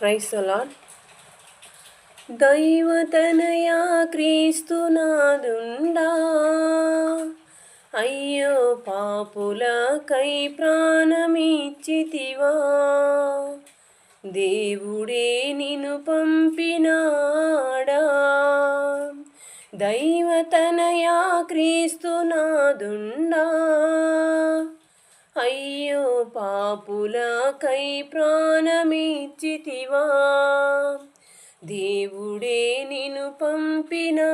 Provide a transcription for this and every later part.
క్రైస్తలాడ్ దైవతనయా క్రీస్తునాదుండా అయ్యో పాపులకై ప్రాణమిచ్చితివా దేవుడే నిన్ను పంపినాడా దైవతనయా క్రీస్తునాదుండా అయ్యో పాపులకై ప్రాణమిచ్చితివా. దేవుడే నిన్ను పంపినాడా.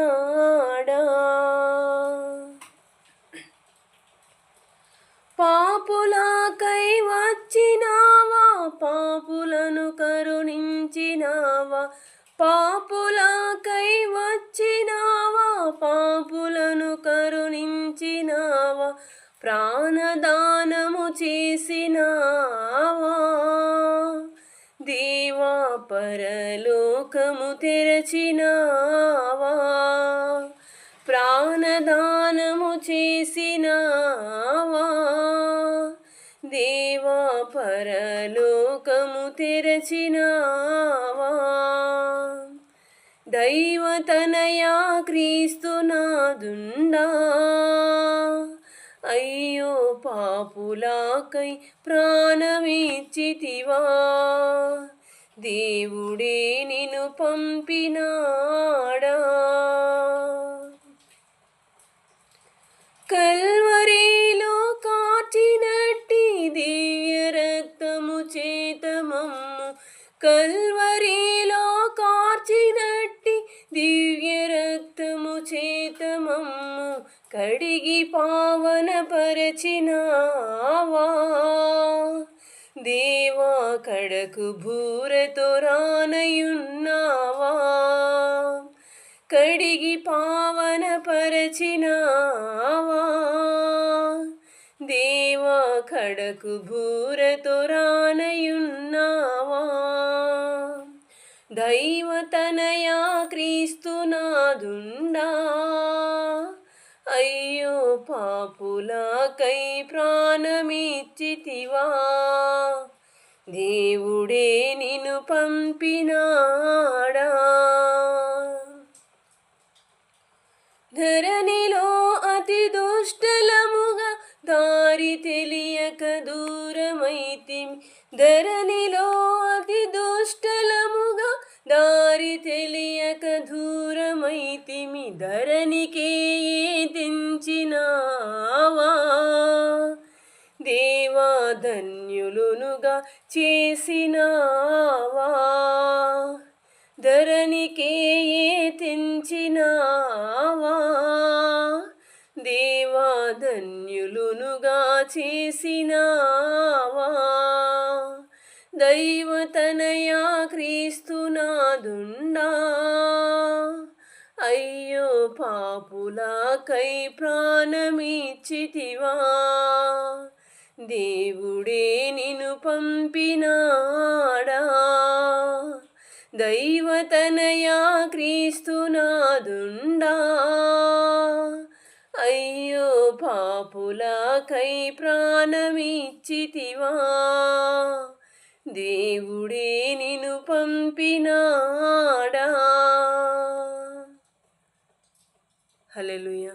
పాపులకై వచ్చినావా పాపులను కరుణించినావా. పాపులకై వచ్చినావా పాపులను కరుణించినావా. ప్రా పరలోకము తెరచినావా? ప్రాణదానము చేసినావా? దేవా పరలోకము తెరచినావా? దైవతనయా క్రీస్తునాదుండా అయ్యో పాపులాకై ప్రాణమిచ్చితివా? దేవుడే నిన్ను పంపినాడా? కల్వరేలో కాచినట్టి దివ్య రక్తము చేతమమ్ము కల్వరేలో కాచినట్టి దివ్య రక్తము చేతమమ్ము కడిగి పావన పరచినావా దేవు కడకు భూరతో రానయున్నావా కడిగి పావన పరచినావా? దేవా కడకు భూరతో రానయున్నావా దైవతనయా క్రీస్తునాదుండా అయ్యో పాపులకై ప్రాణమిచ్చితివా? దేవుడే నిన్ను పంపినాడా? ధరణిలో అతి దుష్టలముగా దారి తెలియక దూరమైతి. ధరణిలో అతి దుష్టలముగా దారి తెలియక దూరమైతిమి ధరణికే ధన్యులునుగా చేసినావా? ధరణికే తెంచినావా? దేవా ధన్యులునుగా చేసినావా? దైవతనయా క్రీస్తునాదుండా అయ్యో పాపులాకై ప్రాణమిచ్చితివా? దేవుడే నిను పంపినాడా? దైవతనయా క్రీస్తునాదుండా అయ్యో పాపులకై ప్రాణమిచ్చితివా? దేవుడే నిను పంపినాడా? హల్లెలూయా.